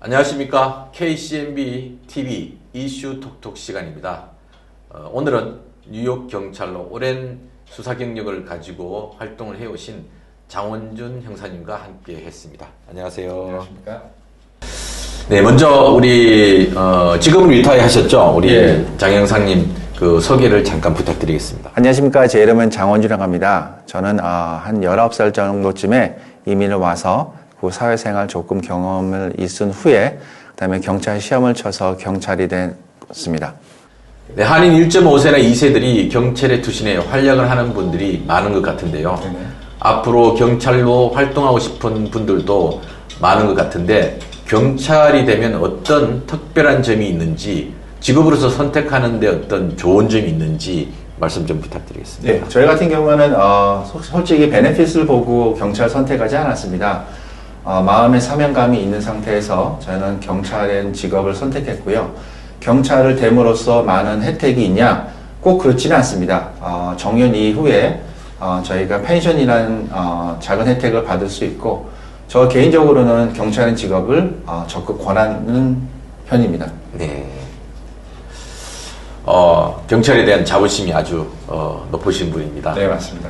안녕하십니까. KCMB TV 이슈 톡톡 시간입니다. 어, 오늘은 뉴욕 경찰로 오랜 수사 경력을 가지고 활동을 해오신 장원준 형사님과 함께 했습니다. 안녕하세요. 안녕하십니까? 네, 먼저 우리 어, 지금은 리타이 하셨죠? 우리 예. 장 형사님 그 소개를 잠깐 부탁드리겠습니다. 안녕하십니까. 제 이름은 장원주라고 합니다. 저는 아, 한 19살 정도쯤에 이민을 와서 그 사회생활 조금 경험을 있은 후에 그다음에 경찰 시험을 쳐서 경찰이 됐습니다. 네, 한인 1.5세나 2세들이 경찰에 투신해 활약을 하는 분들이 많은 것 같은데요. 네네. 앞으로 경찰로 활동하고 싶은 분들도 많은 것 같은데 경찰이 되면 어떤 특별한 점이 있는지 직업으로서 선택하는데 어떤 좋은 점이 있는지 말씀 좀 부탁드리겠습니다. 네, 저희 같은 경우는 어, 소- 솔직히 베네핏을 보고 경찰 선택하지 않았습니다. 어, 마음의 사명감이 있는 상태에서 저는 경찰의 직업을 선택했고요. 경찰을 됨으로써 많은 혜택이 있냐? 꼭 그렇지는 않습니다. 어, 정년 이후에 어, 저희가 펜션이라는 어, 작은 혜택을 받을 수 있고 저 개인적으로는 경찰인 직업을 어, 적극 권하는 편입니다. 네. 어, 경찰에 대한 자부심이 아주 어, 높으신 분입니다. 네, 맞습니다.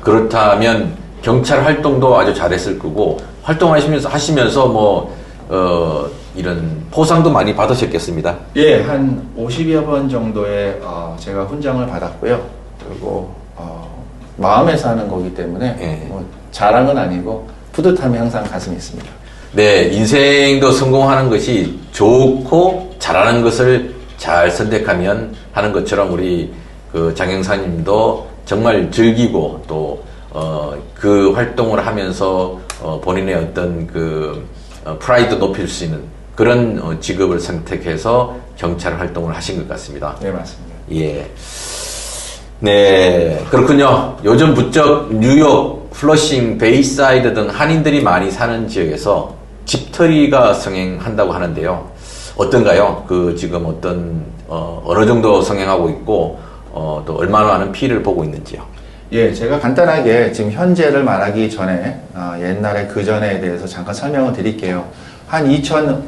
그렇다면 경찰 활동도 아주 잘했을 거고 활동하시면서 하시면서 뭐 어, 이런 포상도 많이 받으셨겠습니다. 예, 한 50여 번 정도의 어, 제가 훈장을 받았고요. 그리고 어, 마음에서 하는 거기 때문에 예. 뭐 자랑은 아니고 뿌듯함이 항상 가슴에 있습니다. 네, 인생도 성공하는 것이 좋고 잘하는 것을 잘 선택하면 하는 것처럼 우리 그 장영사님도 정말 즐기고 또 어, 그 활동을 하면서 어, 본인의 어떤 그 어, 프라이드 높일 수 있는 그런 어, 직업을 선택해서 경찰 활동을 하신 것 같습니다. 네, 맞습니다. 예. 네, 그렇군요. 요즘 부쩍 뉴욕, 플러싱, 베이사이드 등 한인들이 많이 사는 지역에서 집터리가 성행한다고 하는데요. 어떤가요? 그 지금 어떤 어, 어느 정도 성행하고 있고 어, 또 얼마나 많은 피해를 보고 있는지요. 예, 제가 간단하게 지금 현재를 말하기 전에 아, 옛날에 그 전에 대해서 잠깐 설명을 드릴게요. 한 2000,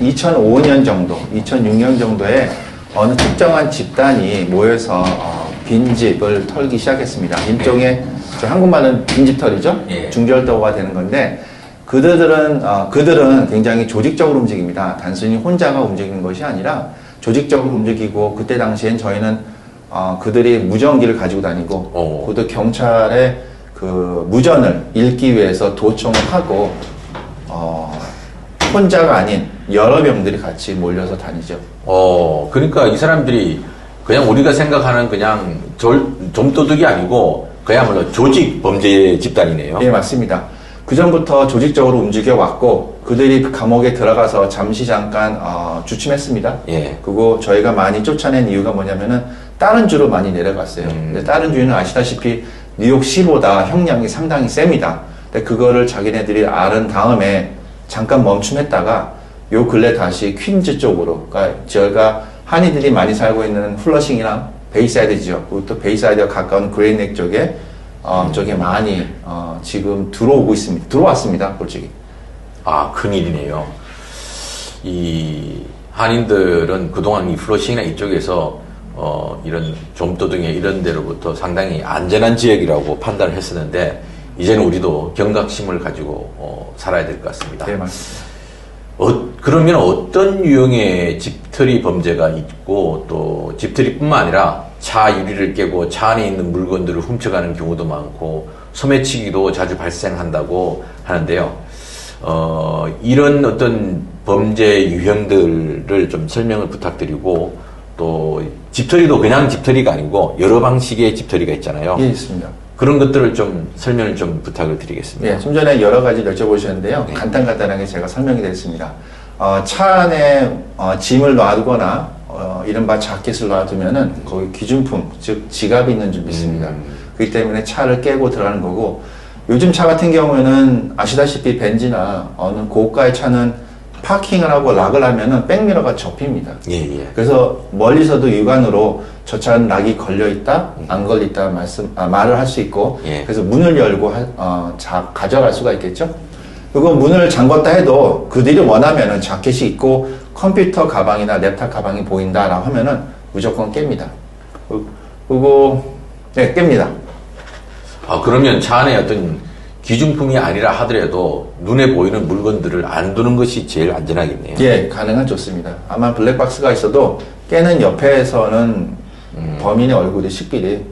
2005년 정도, 2006년 정도에 어느 특정한 집단이 모여서 어, 빈집을 털기 시작했습니다. 일종의 저 한국말은 빈집털이죠. 예. 중절도가 되는 건데 그들은 어, 그들은 굉장히 조직적으로 움직입니다. 단순히 혼자가 움직이는 것이 아니라 조직적으로 움직이고 그때 당시엔 저희는 어, 그들이 무전기를 가지고 다니고 오. 그도 경찰의 그 무전을 읽기 위해서 도청을 하고 어, 혼자가 아닌 여러 명들이 같이 몰려서 다니죠. 어, 그러니까 이 사람들이 그냥 우리가 생각하는 그냥 졸, 좀도둑이 아니고 그야말로 조직 범죄 집단이네요. 예, 맞습니다. 그 전부터 조직적으로 움직여 왔고 그들이 그 감옥에 들어가서 잠시 잠깐 어, 주춤했습니다. 예. 그리고 저희가 많이 쫓아낸 이유가 뭐냐면은 다른 주로 많이 내려갔어요. 음. 근데 다른 주는 아시다시피 뉴욕시보다 형량이 상당히 셉니다. 근데 그거를 자기네들이 알은 다음에 잠깐 멈춤했다가 요 근래 다시 퀸즈 쪽으로, 그러니까 저희가 한이들이 많이 살고 있는 플러싱이랑 베이사이드 지역, 그리고 또 베이사이드와 가까운 그레인넥 쪽에 어, 쪽에 많이 어, 지금 들어오고 있습니다. 들어왔습니다, 솔직히. 아, 큰일이네요. 이 한인들은 그동안 이 플러싱이나 이쪽에서 어, 이런 좀도둑이 이런 데로부터 상당히 안전한 지역이라고 판단을 했었는데 이제는 우리도 경각심을 가지고 어, 살아야 될 것 같습니다. 네, 맞습니다. 어, 그러면 어떤 유형의 집털이 범죄가 있고 또 집털이뿐만 아니라 차 유리를 깨고 차 안에 있는 물건들을 훔쳐가는 경우도 많고 소매치기도 자주 발생한다고 하는데요. 어, 이런 어떤 범죄 유형들을 좀 설명을 부탁드리고 또 집털이도 그냥 집털이가 아니고 여러 방식의 집털이가 있잖아요. 예, 있습니다. 그런 것들을 좀 설명을 좀 부탁을 드리겠습니다. 예, 좀 전에 여러 가지 여쭤보셨는데요. 네. 간단간단하게 제가 설명이 드렸습니다. 어, 차 안에 어, 짐을 놔두거나 어, 이른바 자켓을 놔두면은 거기 귀중품, 즉 지갑이 있는 줄 믿습니다. 음. 그렇기 때문에 차를 깨고 들어가는 거고 요즘 차 같은 경우에는 아시다시피 벤지나 어느 고가의 차는 파킹을 하고 락을 하면은 백미러가 접힙니다. 예, 예. 그래서 멀리서도 육안으로 저 차는 락이 걸려 있다, 안 걸려 있다 말씀 아, 말을 할 수 있고, 예. 그래서 문을 열고 하- 어, 자, 가져갈 수가 있겠죠. 그리고 문을 잠궜다 해도 그들이 원하면은 자켓이 있고 컴퓨터 가방이나 랩탑 가방이 보인다라고 하면은 무조건 깹니다. 그- 그리고 네, 깹니다. 아, 그러면 차 안에 어떤 기준품이 아니라 하더라도 눈에 보이는 물건들을 안 두는 것이 제일 안전하겠네요. 예, 가능한 좋습니다. 아마 블랙박스가 있어도 깨는 옆에서는 범인의 얼굴이 식별이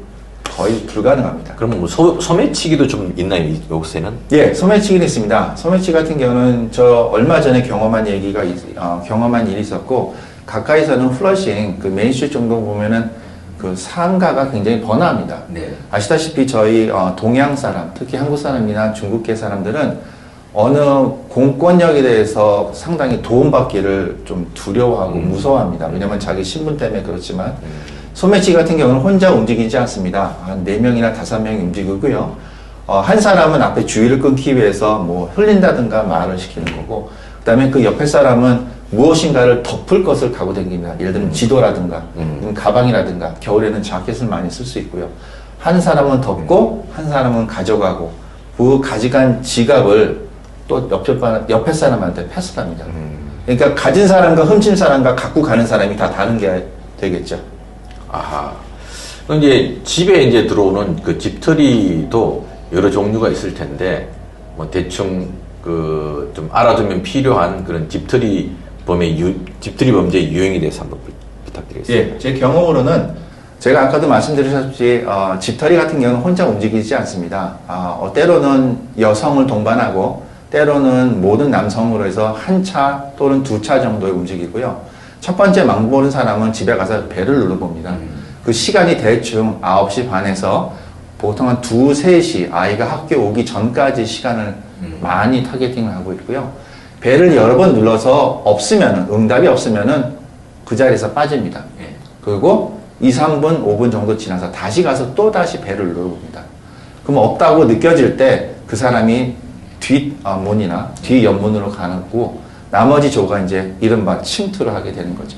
거의 불가능합니다. 그러면 뭐 소, 소매치기도 좀 있나요, 이- 요새는? 예, 소매치기는 있습니다. 소매치기 같은 경우는 저 얼마 전에 경험한 얘기가 있- 어, 경험한 일이 있었고 가까이서는 플러싱 그 메인스트리트 정도 보면은 그 상가가 굉장히 번화합니다. 네. 아시다시피 저희 어, 동양 사람, 특히 한국 사람이나 중국계 사람들은 어느 공권력에 대해서 상당히 도움받기를 좀 두려워하고 무서워합니다. 왜냐면 자기 신분 때문에 그렇지만 소매치기 같은 경우는 혼자 움직이지 않습니다. 한 4명이나 5명이 움직이고요. 어, 한 사람은 앞에 주의를 끊기 위해서 뭐 흘린다든가 말을 시키는 거고, 그 다음에 그 옆에 사람은 무엇인가를 덮을 것을 가고 다닙니다. 예를 들면 지도라든가, 아니면 가방이라든가, 겨울에는 자켓을 많이 쓸 수 있고요. 한 사람은 덮고, 한 사람은 가져가고, 그 가져간 지갑을 또 옆에, 바- 옆에 사람한테 패스를 합니다. 그러니까 가진 사람과 훔친 사람과 갖고 가는 사람이 다 다른 게 되겠죠. 아하. 이제 집에 이제 들어오는 그 집털이도 여러 종류가 있을 텐데, 뭐 대충 그 좀 알아두면 필요한 그런 집털이 범의 유, 집털이 범죄의 유형에 대해서 한번 부- 부탁드리겠습니다. 예, 제 경험으로는 제가 아까도 말씀드렸듯이 어, 집털이 같은 경우는 혼자 움직이지 않습니다. 아, 어, 때로는 여성을 동반하고 때로는 모든 남성으로 해서 한 차 또는 두 차 정도에 움직이고요. 첫 번째 망 보는 사람은 집에 가서 배를 눌러봅니다. 그 시간이 대충 9시 반에서 보통 한 2, 3시 아이가 학교 오기 전까지 시간을 많이 타겟팅을 하고 있고요. 배를 여러 번 눌러서 없으면은 응답이 없으면은 그 자리에서 빠집니다. 그리고 2, 3분, 5분 정도 지나서 다시 가서 또 다시 배를 눌러봅니다. 그럼 없다고 느껴질 때 그 사람이 뒷문이나 뒷연문으로 가고 나머지 조가 이제 이른바 침투를 하게 되는 거죠.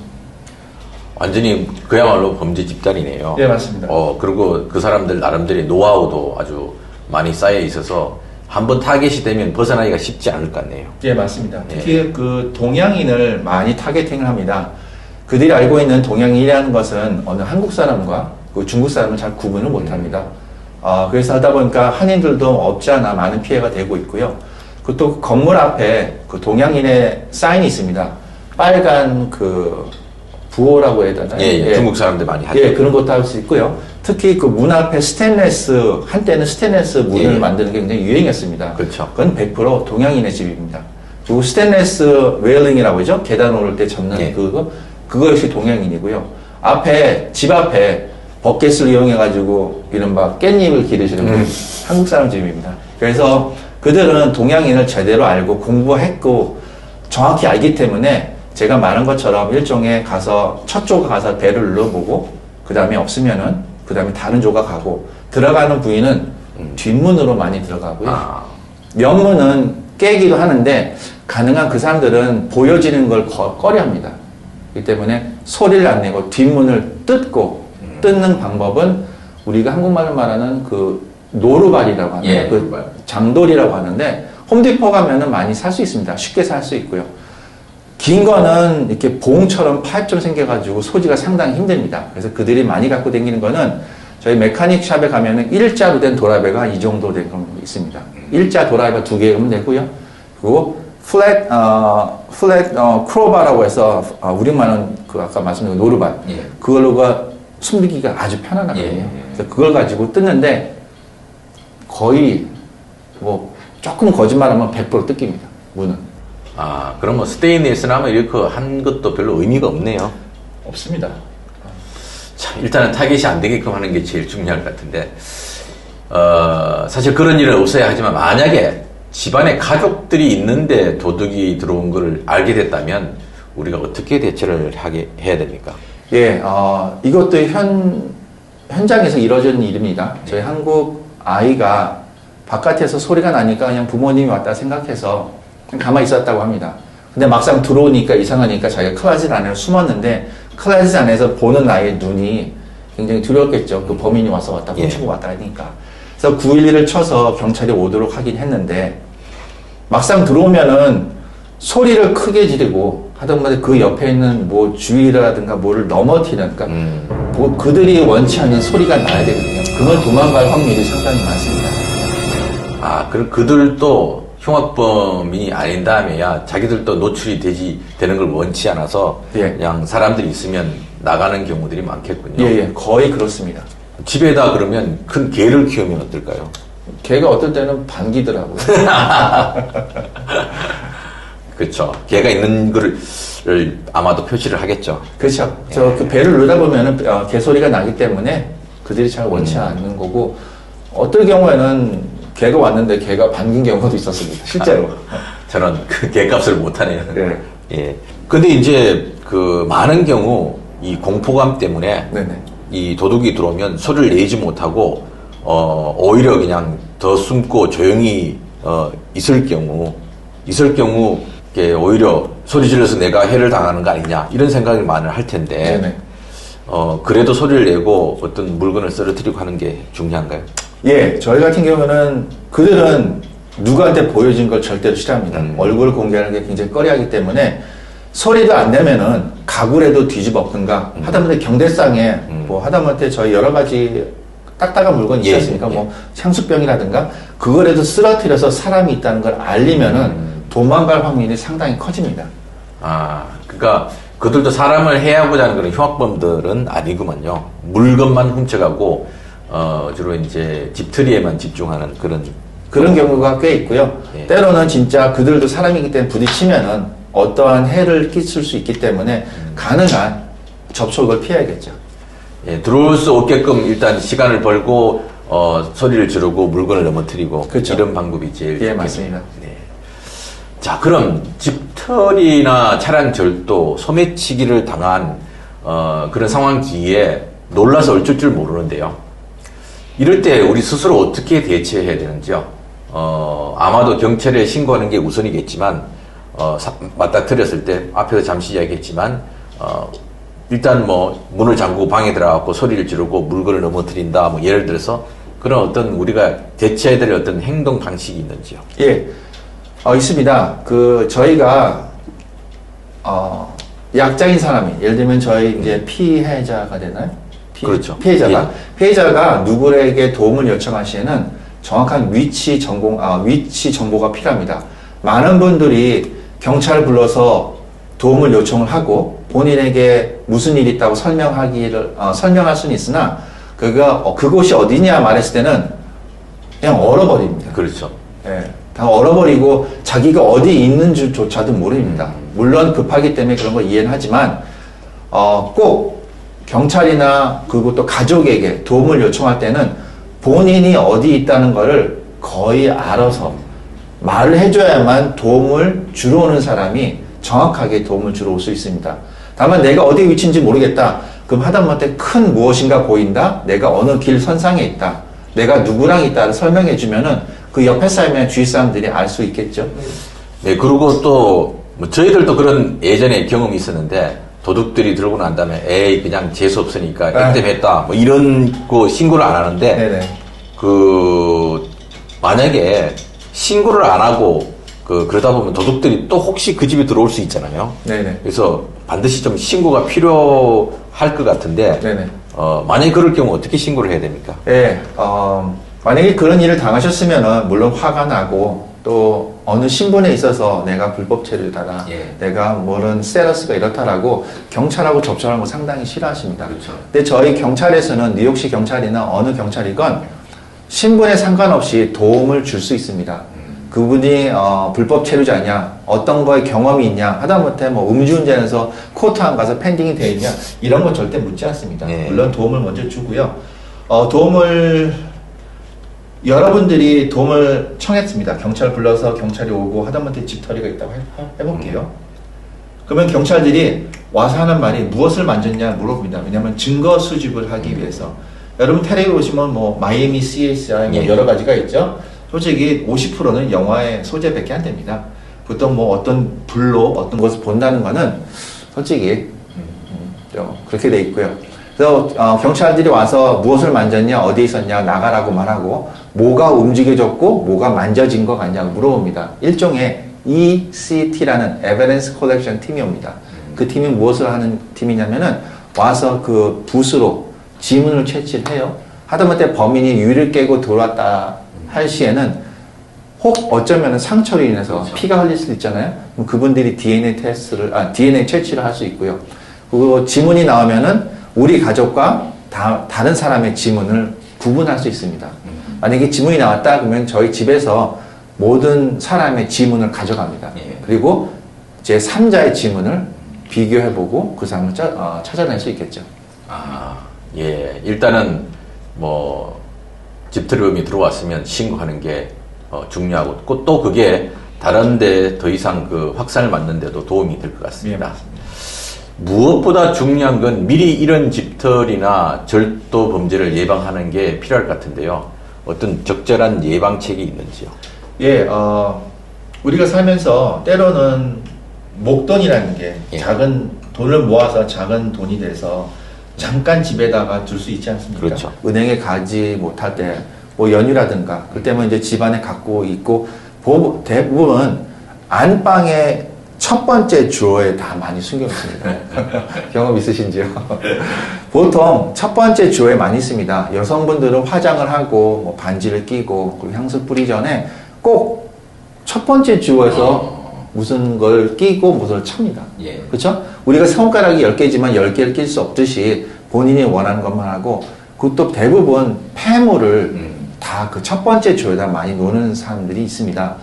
완전히 그야말로 범죄 집단이네요. 예, 맞습니다. 어, 그리고 그 사람들 나름대로의 노하우도 아주 많이 쌓여 있어서 한번 타겟이 되면 벗어나기가 쉽지 않을 것 같네요. 예, 맞습니다. 특히 그 동양인을 많이 타겟팅을 합니다. 그들이 알고 있는 동양인이라는 것은 어느 한국 사람과 그 중국 사람을 잘 구분을 못 합니다. 어, 그래서 하다 보니까 한인들도 없지 않아 많은 피해가 되고 있고요. 그또 건물 앞에 그 동양인의 사인이 있습니다. 빨간 그 부호라고 해야 되나요? 예, 예, 중국 사람들 많이 하죠. 예, 그런 것도 할 수 있고요. 특히 그 문 앞에 스테인레스, 한때는 스테인레스 문을 예. 만드는 게 굉장히 유행했습니다. 그렇죠. 그건 100% 동양인의 집입니다. 그리고 스테인레스 웨일링이라고 하죠. 계단 오를 때 접는 예. 그거, 그거 역시 동양인이고요. 앞에, 집 앞에 버켓을 이용해 가지고 이른바 깻잎을 기르시는 분, 한국 사람 집입니다. 그래서 그들은 동양인을 제대로 알고 공부했고 정확히 알기 때문에 제가 말한 것처럼 일종의 가서 첫 조가 가서 배를 눌러보고 그 다음에 없으면은 그 다음에 다른 조가 가고 들어가는 부위는 뒷문으로 많이 들어가고요. 아, 면문은 깨기도 하는데 가능한 그 사람들은 보여지는 걸 거- 꺼려합니다. 그렇기 때문에 소리를 안 내고 뒷문을 뜯고 뜯는 방법은 우리가 한국말로 말하는 그 노루발이라고 하는 예, 그. 장돌이라고 하는데 홈디포 가면은 많이 살 수 있습니다. 쉽게 살 수 있고요. 긴 거는 이렇게 봉처럼 파이프처럼 생겨가지고 소지가 상당히 힘듭니다. 그래서 그들이 많이 갖고 다니는 거는 저희 메카닉 샵에 가면은 일자로 된 도라이버가 이 정도 된거 있습니다. 일자 도라이버 두 개면 되고요. 그리고 플랫, 어, 플랫, 어, 크로바라고 해서, 어, 우리말은 그 아까 말씀드린 노르발. 예. 그걸로가 숨기기가 아주 편안하거든요. 예, 예. 그래서 그걸 가지고 뜯는데 거의 뭐 조금 거짓말하면 100% 뜯깁니다. 문은. 아, 그럼 뭐 스테인레스나 뭐 이렇게 한 것도 별로 의미가 없네요. 없습니다. 참, 일단은 타겟이 안 되게끔 하는 게 제일 중요할 것 같은데, 어, 사실 그런 일은 없어야 하지만 만약에 집안에 가족들이 있는데 도둑이 들어온 걸 알게 됐다면 우리가 어떻게 대처를 하게 해야 됩니까? 예, 어, 이것도 현, 현장에서 이루어지는 일입니다. 저희 한국 아이가 바깥에서 소리가 나니까 그냥 부모님이 왔다 생각해서 그냥 가만히 있었다고 합니다. 근데 막상 들어오니까 이상하니까 자기가 클라짓 안에 숨었는데 클라짓 안에서 보는 아이의 눈이 굉장히 두려웠겠죠. 그 범인이 와서 왔다 예. 훔치고 왔다 하니까. 그래서 911을 쳐서 경찰이 오도록 하긴 했는데 막상 들어오면은 소리를 크게 지르고 하다못해 그 옆에 있는 뭐 주위라든가 뭐를 넘어뜨리는 그러니까 음. 뭐 그들이 원치 않는 소리가 나야 되거든요. 그걸 도망갈 확률이 상당히 많습니다. 아, 그럼 그들도 흉악범이 아닌 다음에야 자기들도 노출이 되지, 되는 걸 원치 않아서 예. 그냥 사람들이 있으면 나가는 경우들이 많겠군요. 예, 예, 거의 그렇습니다. 집에다 그러면 큰 개를 키우면 어떨까요? 걔가 어떨 때는 반기더라고요. 그렇죠. 개가 있는 거를 아마도 표시를 하겠죠. 그렇죠. 저그 배를 누르다 보면은 어, 개 소리가 나기 때문에 그들이 잘 원치 않는 거고 어떨 경우에는 개가 왔는데 개가 반긴 경우도 있었습니다. 실제로. 저는 그 개값을 못하네요. 네. 예. 근데 이제 그 많은 경우 이 공포감 때문에 네네. 이 도둑이 들어오면 소리를 내지 못하고 어 오히려 그냥 더 숨고 조용히 어 있을 경우 있을 경우 이게 오히려 소리 질러서 내가 해를 당하는 거 아니냐 이런 생각을 많이 할 텐데 네네. 어 그래도 소리를 내고 어떤 물건을 쓰러뜨리고 하는 게 중요한가요? 예, 저희 같은 경우는 그들은 누구한테 보여진 걸 절대로 싫어합니다. 음. 얼굴 공개하는 게 굉장히 꺼려하기 때문에 소리도 안 내면은 가구라도 뒤집었든가 음. 하다못해 경대상에 뭐 하다못해 저희 여러 가지 딱딱한 물건이 예, 않습니까? 예. 뭐 향수병이라든가 그거라도 쓰러뜨려서 사람이 있다는 걸 알리면은 음. 도망갈 확률이 상당히 커집니다. 아, 그러니까 그들도 사람을 해하고자 하는 그런 흉악범들은 아니구만요. 물건만 훔쳐가고 어 주로 이제 집트리에만 집중하는 그런 그런 경우가 꽤 있고요. 예. 때로는 진짜 그들도 사람이기 때문에 부딪히면은 어떠한 해를 끼칠 수 있기 때문에 가능한 접촉을 피해야겠죠. 예, 들어올 수 없게끔 일단 시간을 벌고 어 소리를 지르고 물건을 넘어뜨리고 그렇죠. 이런 방법이 제일 예, 좋겠네요. 맞습니다. 네. 자, 그럼 집털이나 차량 절도, 소매치기를 당한 어, 그런 상황 뒤에 놀라서 어쩔 줄 모르는데요. 이럴 때 우리 스스로 어떻게 대처해야 되는지요? 어, 아마도 경찰에 신고하는 게 우선이겠지만, 어, 사- 맞닥뜨렸을 때, 앞에서 잠시 이야기했지만, 어, 일단 뭐, 문을 잠그고 방에 들어가고 소리를 지르고 물건을 넘어뜨린다, 뭐, 예를 들어서, 그런 어떤 우리가 대처해야 될 어떤 행동 방식이 있는지요? 예, 어, 있습니다. 그 저희가 어, 약자인 사람이 예를 들면 저희 이제 피해자가 되나요? 피, 그렇죠. 피해자가 피해자가 누구에게 도움을 요청할 시에는 정확한 위치 전공 아, 위치 정보가 필요합니다. 많은 분들이 경찰을 불러서 도움을 요청을 하고 본인에게 무슨 일이 있다고 설명하기를 어, 설명할 수는 있으나 그가 어, 그곳이 어디냐 말했을 때는 그냥 얼어버립니다. 그렇죠. 예, 다 얼어버리고 자기가 어디 있는 줄조차도 모릅니다. 물론 급하기 때문에 그런 걸 이해는 하지만 어, 꼭 경찰이나 그리고 또 가족에게 도움을 요청할 때는 본인이 어디 있다는 것을 거의 알아서 말을 해줘야만 도움을 주러 오는 사람이 정확하게 도움을 주러 올 수 있습니다. 다만 내가 어디 위치인지 모르겠다. 그럼 하다못해 큰 무엇인가 보인다. 내가 어느 길 선상에 있다. 내가 누구랑 있다를 설명해 주면은 그 옆에 사람이나 주위 사람들이 알 수 있겠죠. 네, 그리고 또, 뭐 저희들도 그런 예전에 경험이 있었는데, 도둑들이 들고 난 다음에, 에이, 그냥 재수 없으니까, 네. 액땜했다. 뭐 이런 거 신고를 안 하는데, 네네. 그, 만약에 신고를 안 하고, 그, 그러다 보면 도둑들이 또 혹시 그 집에 들어올 수 있잖아요. 네네. 그래서 반드시 좀 신고가 필요할 것 같은데, 네네. 어, 만약에 그럴 경우 어떻게 신고를 해야 됩니까? 예, 어, 만약에 그런 일을 당하셨으면은 물론 화가 나고 또 어느 신분에 있어서 내가 불법 체류다라, 예. 내가 뭐는 스테러스가 이렇다라고 경찰하고 접촉하는 거 상당히 싫어하십니다. 그렇죠. 근데 저희 경찰에서는 뉴욕시 경찰이나 어느 경찰이건 신분에 상관없이 도움을 줄 수 있습니다. 그분이 어, 불법 체류자냐, 어떤 거에 경험이 있냐, 하다못해 뭐 음주운전에서 코트 안 가서 펜딩이 돼 있냐, 이런 건 절대 묻지 않습니다. 네. 물론 도움을 먼저 주고요. 어, 도움을 여러분들이 도움을 청했습니다. 경찰 불러서 경찰이 오고 하다못해 집털이가 있다고 해, 해볼게요. 그러면 경찰들이 와서 하는 말이 무엇을 만졌냐 물어봅니다. 왜냐하면 증거 수집을 하기 위해서. 여러분 테레비 보시면 뭐 마이애미 CSI 뭐 예. 여러 가지가 있죠. 솔직히 50%는 영화의 소재밖에 안 됩니다. 보통 뭐 어떤 불로 어떤 것을 본다는 거는 솔직히 음, 좀 그렇게 돼 있고요. 그래서 어, 경찰들이 와서 무엇을 만졌냐, 어디에 있었냐, 나가라고 말하고 뭐가 움직여졌고 뭐가 만져진 것 같냐고 물어봅니다. 일종의 ECT라는 Evidence Collection 팀이 옵니다. 그 팀이 무엇을 하는 팀이냐면은 와서 그 붓으로 지문을 채취를 해요. 하다못해 범인이 유리를 깨고 들어왔다 할 시에는 혹 어쩌면 상처로 인해서 피가 흘릴 수도 있잖아요. 그럼 그분들이 DNA 테스트를, 아, DNA 채취를 할 수 있고요. 그리고 지문이 나오면은 우리 가족과 다, 다른 사람의 지문을 구분할 수 있습니다. 만약에 지문이 나왔다 그러면 저희 집에서 모든 사람의 지문을 가져갑니다. 예. 그리고 제 3자의 지문을 비교해보고 그 사람을 짜- 어, 찾아낼 수 있겠죠. 아, 예. 일단은 뭐 집털이범이 들어왔으면 신고하는 게 어, 중요하고 또- 또 그게 다른데 더 이상 그 확산을 막는데도 도움이 될 것 같습니다. 무엇보다 중요한 건 미리 이런 집털이나 절도 범죄를 예방하는 게 필요할 것 같은데요. 어떤 적절한 예방책이 있는지요? 예, 어, 우리가 살면서 때로는 목돈이라는 게 예. 작은 돈을 모아서 작은 돈이 돼서 잠깐 집에다가 둘 수 있지 않습니까? 그렇죠. 은행에 가지 못할 때, 뭐 연휴라든가, 그럴 때면 이제 집안에 갖고 있고, 보- 대부분 안방의 첫 번째 주어에 다 많이 숨겨 있습니다. 경험 있으신지요? 보통 첫 번째 주어에 많이 있습니다. 여성분들은 화장을 하고, 뭐 반지를 끼고, 그리고 향수 뿌리 전에 꼭 첫 번째 주어에서 무슨 걸 끼고 무엇을 찹니다. 예. 그렇죠? 우리가 손가락이 10개지만 10개를 낄 수 없듯이 본인이 원하는 것만 하고 그것도 대부분 폐물을 음. 다그 첫 번째 주에다 많이 노는 사람들이 있습니다.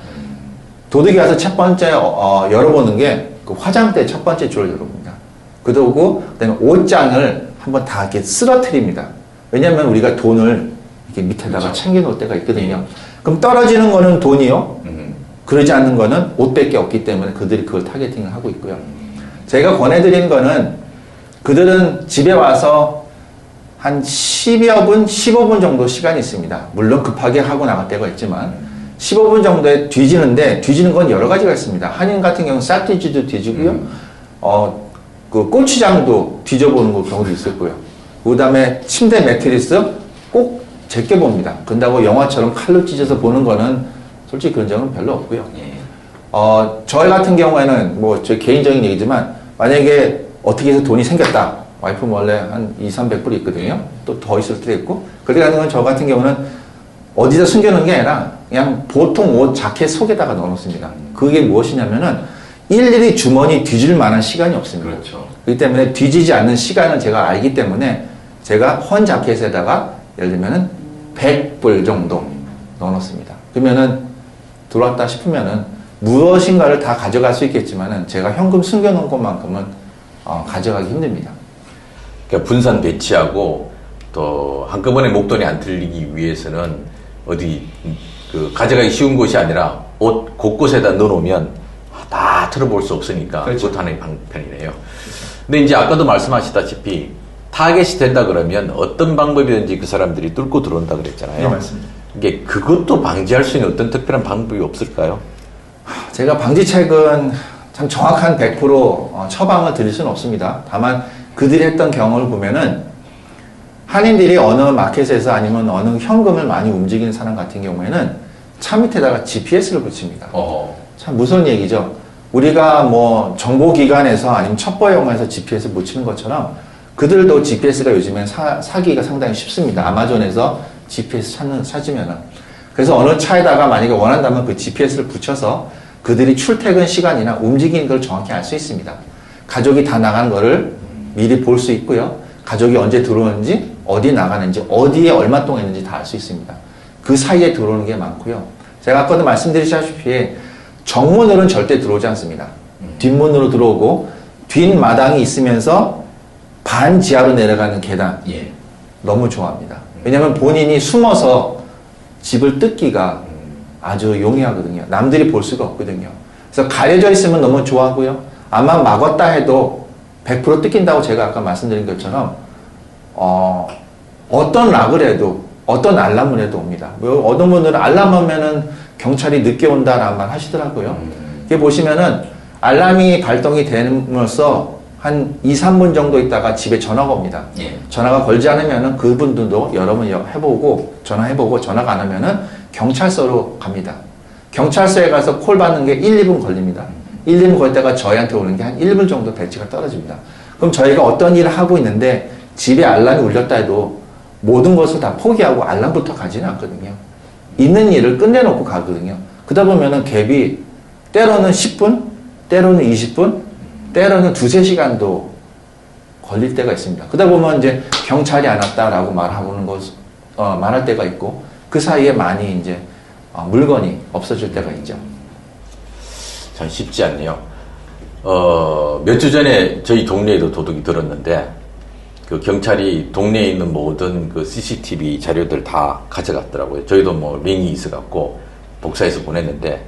도둑이 와서 첫 번째 어, 어, 열어보는 게 그 화장대 첫 번째 줄을 열어봅니다. 그러고 그다음에 옷장을 한번 다 이렇게 쓰러뜨립니다. 왜냐하면 우리가 돈을 이렇게 밑에다가 그렇죠. 챙겨 놓을 때가 있거든요. 그럼 떨어지는 거는 돈이요. 음. 그러지 않는 거는 옷밖에 없기 때문에 그들이 그걸 타겟팅을 하고 있고요. 제가 권해드린 거는 그들은 집에 와서 한 10여 분, 15분 정도 시간이 있습니다. 물론 급하게 하고 나갈 때가 있지만 15분 정도에 뒤지는데 뒤지는 건 여러 가지가 있습니다. 한인 같은 경우는 쌀뒤지도 뒤지고요. 어, 그 고추장도 뒤져보는 경우도 있었고요. 그 다음에 침대 매트리스 꼭 제껴봅니다. 근다고 영화처럼 칼로 찢어서 보는 거는 솔직히 그런 적은 별로 없고요. 예. 어, 저희 같은 경우에는 뭐 제 개인적인 얘기지만 만약에 어떻게 해서 돈이 생겼다. 와이프 원래 한 2, 300불 있거든요. 또 더 있을 때도 있고. 그렇게 하는 건 저 같은 경우는 어디다 숨겨놓은 게 아니라 그냥 보통 옷 자켓 속에다가 넣어놓습니다. 그게 무엇이냐면은 일일이 주머니 뒤질 만한 시간이 없습니다. 그렇죠. 그렇기 때문에 뒤지지 않는 시간을 제가 알기 때문에 제가 헌 자켓에다가 예를 들면은 100불 정도 넣어놓습니다. 그러면은 들어왔다 싶으면은 무엇인가를 다 가져갈 수 있겠지만은 제가 현금 숨겨놓은 것만큼은 어, 가져가기 힘듭니다. 그러니까 분산 배치하고 또 한꺼번에 목돈이 안 틀리기 위해서는 어디 그 가져가기 쉬운 곳이 아니라 옷 곳곳에다 넣어놓으면 다 틀어볼 수 없으니까 그렇죠. 그것 하나의 방편이네요. 근데 이제 아까도 말씀하셨다시피 타겟이 된다 그러면 어떤 방법이든지 그 사람들이 뚫고 들어온다 그랬잖아요. 네, 맞습니다. 이게 그것도 방지할 수 있는 어떤 특별한 방법이 없을까요? 제가 방지책은 참 정확한 100% 어, 처방을 드릴 수는 없습니다. 다만 그들이 했던 경험을 보면은 한인들이 어느 마켓에서 아니면 어느 현금을 많이 움직이는 사람 같은 경우에는 차 밑에다가 GPS를 붙입니다. 어. 참 무서운 얘기죠. 우리가 뭐 정보기관에서 아니면 첩보용에서 GPS 붙이는 것처럼 그들도 GPS가 요즘엔 사, 사기가 상당히 쉽습니다. 아마존에서 GPS 찾는, 찾으면은. 그래서 어느 차에다가 만약에 원한다면 그 GPS를 붙여서 그들이 출퇴근 시간이나 움직이는 걸 정확히 알 수 있습니다. 가족이 다 나간 거를 미리 볼 수 있고요. 가족이 언제 들어오는지, 어디 나가는지, 어디에 얼마 동안 있는지 다 알 수 있습니다. 그 사이에 들어오는 게 많고요. 제가 아까도 말씀드리다시피 정문으로는 절대 들어오지 않습니다. 뒷문으로 들어오고 뒷마당이 있으면서 반 지하로 내려가는 계단 예. 너무 좋아합니다. 왜냐하면 본인이 숨어서 집을 뜯기가 아주 용이하거든요. 남들이 볼 수가 없거든요. 그래서 가려져 있으면 너무 좋아하고요. 아마 막았다 해도 100% 뜯긴다고 제가 아까 말씀드린 것처럼 어, 어떤 락을 해도 어떤 알람을 해도 옵니다. 뭐 어떤 분들은 알람 하면은 경찰이 늦게 온다라는 말 하시더라고요. 이게 보시면은 알람이 발동이 됨으로써 한 2, 3분 정도 있다가 집에 전화가 옵니다. 예. 전화가 걸지 않으면은 그분들도 여러 번 여- 해보고 전화해보고 전화가 안 오면은 경찰서로 갑니다. 경찰서에 가서 콜 받는 게 1, 2분 걸립니다. 1, 2분 걸다가 저희한테 오는 게 한 1분 정도 배치가 떨어집니다. 그럼 저희가 어떤 일을 하고 있는데 집에 알람이 울렸다 해도 모든 것을 다 포기하고 알람부터 가지는 않거든요. 있는 일을 끝내놓고 가거든요. 그러다 보면은 갭이 때로는 10분, 때로는 20분, 때로는 두세 시간도 걸릴 때가 있습니다. 그러다 보면 이제 경찰이 안 왔다라고 말하고는 것, 어, 말할 때가 있고 그 사이에 많이 이제 어, 물건이 없어질 때가 있죠. 참 쉽지 않네요. 어, 몇 주 전에 저희 동네에도 도둑이 들었는데, 그 경찰이 동네에 있는 모든 그 CCTV 자료들 다 가져갔더라고요. 저희도 뭐 링이 있어갖고 복사해서 보냈는데,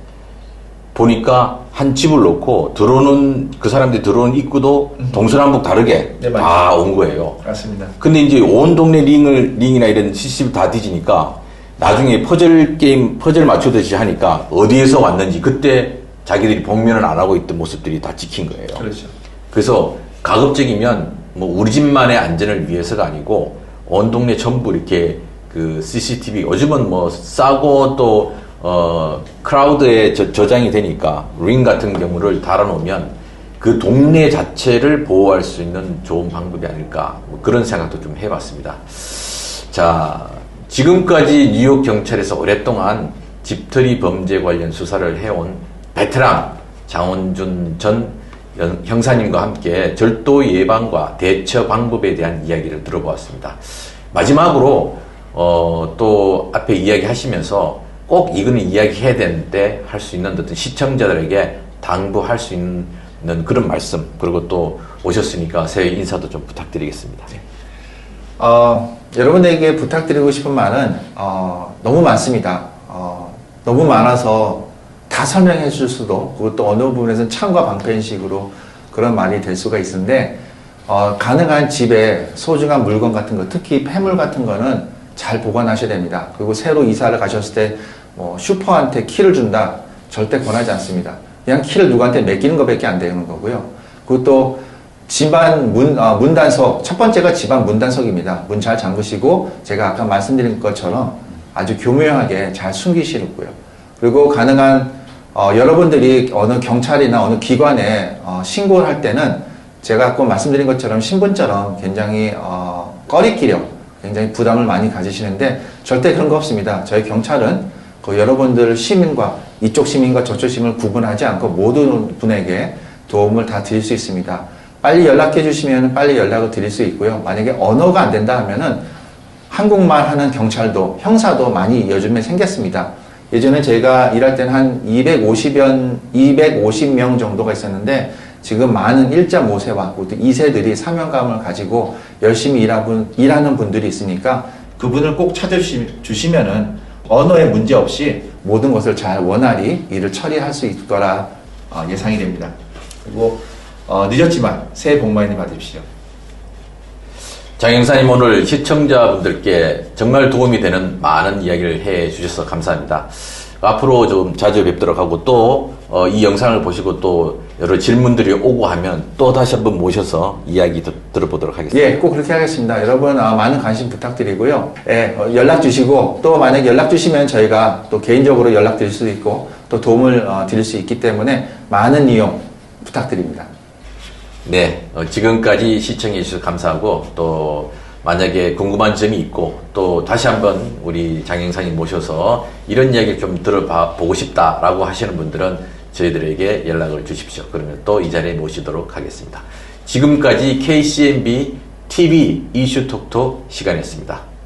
보니까 한 집을 놓고 들어오는, 그 사람들이 들어오는 입구도 동서남북 다르게 네, 다 온 거예요. 맞습니다. 근데 이제 온 동네 링을, 링이나 이런 CCTV 다 뒤지니까 나중에 퍼즐 게임, 퍼즐 맞추듯이 하니까 어디에서 왔는지 그때 자기들이 복면을 안 하고 있던 모습들이 다 찍힌 거예요. 그렇죠. 그래서 가급적이면 뭐 우리 집만의 안전을 위해서가 아니고 온 동네 전부 이렇게 그 CCTV 요즘은 뭐 싸고 또 어, 크라우드에 저, 저장이 되니까 링 같은 경우를 달아놓으면 그 동네 자체를 보호할 수 있는 좋은 방법이 아닐까 뭐 그런 생각도 좀 해봤습니다. 자, 지금까지 뉴욕 경찰에서 오랫동안 집털이 범죄 관련 수사를 해온 베테랑 장원준 전 연- 형사님과 함께 절도 예방과 대처 방법에 대한 이야기를 들어보았습니다. 마지막으로 어, 또 앞에 이야기하시면서 꼭 이거는 이야기해야 되는데 할 수 있는 어떤 시청자들에게 당부할 수 있는 그런 말씀 그리고 또 오셨으니까 새해 인사도 좀 부탁드리겠습니다. 어, 여러분에게 부탁드리고 싶은 말은 어, 너무 많습니다. 어, 너무 많아서 다 설명해 줄 수도 그것도 어느 부분에서는 창과 방편식으로 그런 말이 될 수가 있는데 어, 가능한 집에 소중한 물건 같은 거 특히 폐물 같은 거는 잘 보관하셔야 됩니다. 그리고 새로 이사를 가셨을 때 뭐 슈퍼한테 키를 준다 절대 권하지 않습니다. 그냥 키를 누구한테 맡기는 것밖에 안 되는 거고요. 그것도 집안 문, 어, 문단속, 첫 번째가 집안 문단속입니다. 문 잘 잠그시고, 제가 아까 말씀드린 것처럼 아주 교묘하게 잘 숨기시고요. 그리고 가능한, 어, 여러분들이 어느 경찰이나 어느 기관에 어, 신고를 할 때는 제가 아까 말씀드린 것처럼 신분처럼 굉장히 어, 꺼리끼려 굉장히 부담을 많이 가지시는데 절대 그런 거 없습니다. 저희 경찰은 그 여러분들 시민과 이쪽 시민과 저쪽 시민을 구분하지 않고 모든 분에게 도움을 다 드릴 수 있습니다. 빨리 연락해 주시면 빨리 연락을 드릴 수 있고요. 만약에 언어가 안 된다 하면은 한국말 하는 경찰도 형사도 많이 요즘에 생겼습니다. 예전에 제가 일할 때는 한 250연 250명 정도가 있었는데 지금 많은 1.5세와 2세들이 사명감을 가지고 열심히 일하는, 일하는 분들이 있으니까 그분을 꼭 찾아주시면은 언어에 문제 없이 모든 것을 잘 원활히 일을 처리할 수 있을 거라 어, 예상이 됩니다. 그리고 어, 늦었지만 새해 복 많이 받으십시오. 장 형사님 오늘 시청자분들께 정말 도움이 되는 많은 이야기를 해 주셔서 감사합니다. 앞으로 좀 자주 뵙도록 하고 또 이 영상을 보시고 또 여러 질문들이 오고 하면 또 다시 한번 모셔서 이야기 드- 들어보도록 하겠습니다. 예, 꼭 그렇게 하겠습니다. 여러분 어, 많은 관심 부탁드리고요. 예, 어, 연락 주시고 또 만약 연락 주시면 저희가 또 개인적으로 연락 드릴 수도 있고 또 도움을 어, 드릴 수 있기 때문에 많은 이용 부탁드립니다. 네, 어, 지금까지 시청해 주셔서 감사하고 또 만약에 궁금한 점이 있고 또 다시 한번 우리 장 형사님 모셔서 이런 이야기 좀 들어보고 싶다라고 하시는 분들은 저희들에게 연락을 주십시오. 그러면 또 이 자리에 모시도록 하겠습니다. 지금까지 KCMB TV 이슈톡톡 시간이었습니다.